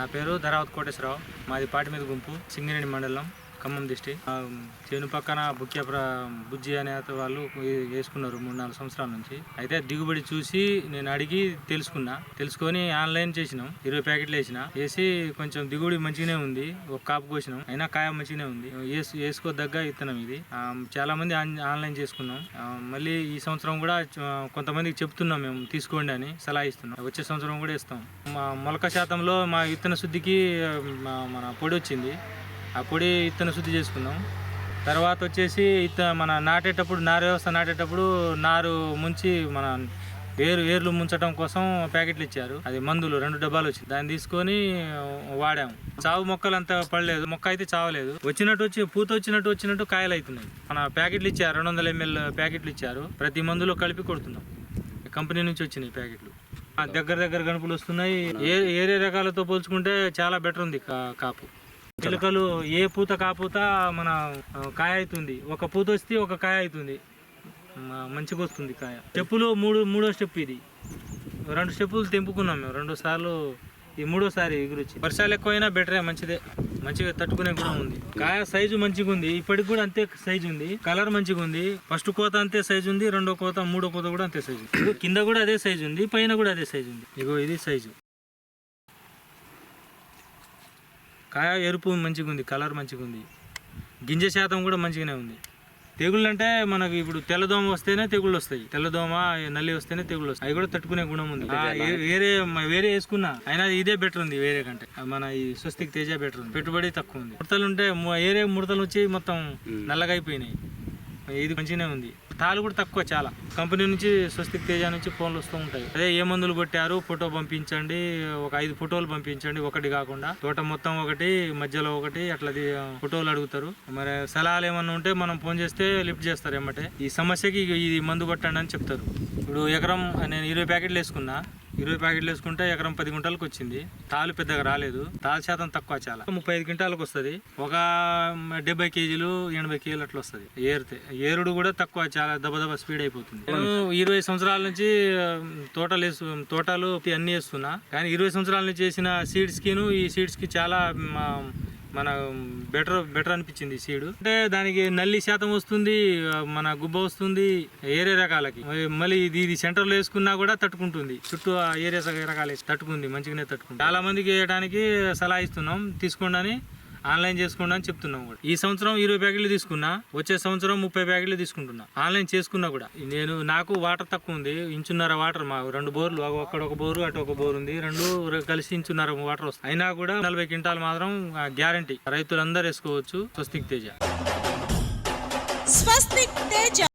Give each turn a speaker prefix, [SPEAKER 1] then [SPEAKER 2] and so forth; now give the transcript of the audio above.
[SPEAKER 1] నా పేరు ధరావత్ కోటేశ్వరరావు. మాది పాటి మీద గుంపు సింగరేణి మండలం. ఖమ్మం డిస్టిక్ చేను పక్కన బుక్య బుజ్జి అనే వాళ్ళు వేసుకున్నారు మూడు నాలుగు సంవత్సరాల నుంచి. అయితే దిగుబడి చూసి నేను అడిగి తెలుసుకున్నా. తెలుసుకొని ఆన్లైన్ చేసినాం. ఇరవై ప్యాకెట్లు వేసిన. వేసి కొంచెం దిగుబడి మంచిగానే ఉంది. ఒక కాపు కోసినాం. అయినా కాయ మంచిగానే ఉంది. వేసు వేసుకోదగ్గ ఇత్తనం ఇది. చాలా మంది ఆన్- ఆన్లైన్ చేసుకున్నాం. మళ్ళీ ఈ సంవత్సరం కూడా కొంతమందికి చెప్తున్నాం మేము తీసుకోండి అని సలహా ఇస్తున్నాం. వచ్చే సంవత్సరం కూడా ఇస్తాం మా మొలక శాతంలో మా విత్తన శుద్ధికి మన పొడి వచ్చింది. ఆ పొడి ఇత్తను శుద్ధి చేసుకుందాం. తర్వాత వచ్చేసి ఇత్త మన నాటేటప్పుడు నారు వ్యవస్థ నాటేటప్పుడు నారు ముంచి మన వేరు వేర్లు ముంచడం కోసం ప్యాకెట్లు ఇచ్చారు. అది మందులు రెండు డబ్బాలు వచ్చింది దాన్ని తీసుకొని వాడాము. చావు మొక్కలు అంత పడలేదు. మొక్క అయితే చావలేదు. వచ్చినట్టు వచ్చి పూత వచ్చినట్టు వచ్చినట్టు కాయలు అవుతున్నాయి మన ప్యాకెట్లు ఇచ్చారు. రెండు వందల ఎంఎల్ ప్యాకెట్లు ఇచ్చారు. ప్రతి మందులో కలిపి కొడుతున్నాం. కంపెనీ నుంచి వచ్చినాయి ప్యాకెట్లు. దగ్గర దగ్గర గణపులు వస్తున్నాయి. ఏ ఏరే రకాలతో పోల్చుకుంటే చాలా బెటర్ ఉంది కా- కాపు. చిలుకలు ఏ పూత కాపూత మన కాయ అవుతుంది. ఒక పూత వస్తే ఒక కాయ అవుతుంది. మంచిగా వస్తుంది కాయ. స్టెప్పులు మూడు మూడో స్టెప్ ఇది. రెండు స్టెప్పులు తెంపుకున్నాం మేము. రెండు సార్లు ఈ మూడోసారి ఎగురొచ్చి వర్షాలు ఎక్కువైనా బెటరే మంచిదే. మంచిగా తట్టుకునే గుణం ఉంది. కాయ సైజు మంచిగా ఉంది. ఇప్పటికి కూడా అంతే సైజు ఉంది. కలర్ మంచిగా ఉంది. ఫస్ట్ కోత అంతే సైజు ఉంది. రెండో కోత మూడో కోత కూడా అంతే సైజు. కింద కూడా అదే సైజు ఉంది. పైన కూడా అదే సైజు ఉంది. ఇగో ఇది సైజు కాయ ఎరుపు మంచిగా ఉంది కలర్ మంచిగా ఉంది గింజ శాతం కూడా మంచిగానే ఉంది. తెగుళ్ళు అంటే మనకి ఇప్పుడు తెల్లదోమ వస్తేనే తెగుళ్ళు వస్తాయి. తెల్లదోమ నల్లి వస్తేనే తెగుళ్ళు వస్తాయి. అవి కూడా తట్టుకునే గుణం ఉంది. వేరే వేరే వేసుకున్నా అయినా ఇదే బెటర్ ఉంది వేరే కంటే. మన ఈ స్వస్తిక్ తేజ బెటర్ ఉంది. పెట్టుబడి తక్కువ ఉంది. ముడతలు ఉంటే వేరే ముడతలు వచ్చి మొత్తం నల్లగా అయిపోయినాయి. ఇది మంచిగానే ఉంది. తాళ్ళు కూడా తక్కువ చాలా. కంపెనీ నుంచి స్వస్తిక్ తేజ నుంచి ఫోన్లు వస్తూ ఉంటాయి. అదే ఏ మందులు కొట్టారు ఫోటో పంపించండి ఒక ఐదు ఫోటోలు పంపించండి ఒకటి కాకుండా. తోట మొత్తం ఒకటి మధ్యలో ఒకటి అట్లాది ఫోటోలు అడుగుతారు. మరి సలహాలు ఏమన్నా ఉంటే మనం ఫోన్ చేస్తే లిఫ్ట్ చేస్తారు ఏమంటే ఈ సమస్యకి ఈ మందు కొట్టండి అని చెప్తారు. ఇప్పుడు ఎకరం నేను ఇరవై ప్యాకెట్లు వేసుకున్నా ఇరవై ప్యాకెట్లు వేసుకుంటే ఎకరం పది గుంటలకు వచ్చింది. తాలు పెద్దగా రాలేదు. తాలు శాతం తక్కువ చాలా. ముప్పై ఐదు క్వింటాలకు వస్తుంది. ఒక డెబ్బై కేజీలు ఎనభై కేజీలు అట్లా వస్తుంది. ఏరితే. ఏరుడు కూడా తక్కువ చాలా దెబ్బ దెబ్బ స్పీడ్ అయిపోతుంది. నేను ఇరవై సంవత్సరాల నుంచి తోటలు వేసు తోటలు అన్ని వేస్తున్నా. కానీ ఇరవై సంవత్సరాల నుంచి చేసిన సీడ్స్ కిను ఈ సీడ్స్కి చాలా మన బెటర్ బెటర్ అనిపించింది సీడ్. అంటే దానికి నల్లి శాతం వస్తుంది మన గుబ్బ వస్తుంది ఏరే రకాలకి. మళ్ళీ ఇది ఇది సెంటర్లో వేసుకున్నా కూడా తట్టుకుంటుంది. చుట్టూ ఆ ఏరియా రకాలు తట్టుకుంది మంచిగానే తట్టుకుంది. చాలా మందికి వేయడానికి సలహా ఇస్తున్నాం తీసుకోండి అని. ఆన్లైన్ చేసుకోండి అని చెప్తున్నాం కూడా. ఈ సంవత్సరం ఇరవై ప్యాకెట్లు తీసుకున్నా వచ్చే సంవత్సరం ముప్పై ప్యాకెట్లు తీసుకుంటున్నా. ఆన్లైన్ చేసుకున్నా కూడా. నేను నాకు వాటర్ తక్కువ ఉంది ఇంచున్నర వాటర్ మా రెండు బోర్లు అక్కడ ఒక బోరు అటు ఒక బోరు ఉంది రెండు కలిసి ఇంచున్నర వాటర్ వస్తుంది అయినా కూడా నలభై క్వింటాలు మాత్రం గ్యారంటీ. రైతులందరూ వేసుకోవచ్చు. స్వస్తిక్ తేజ.
[SPEAKER 2] స్వస్తిక్ తేజ.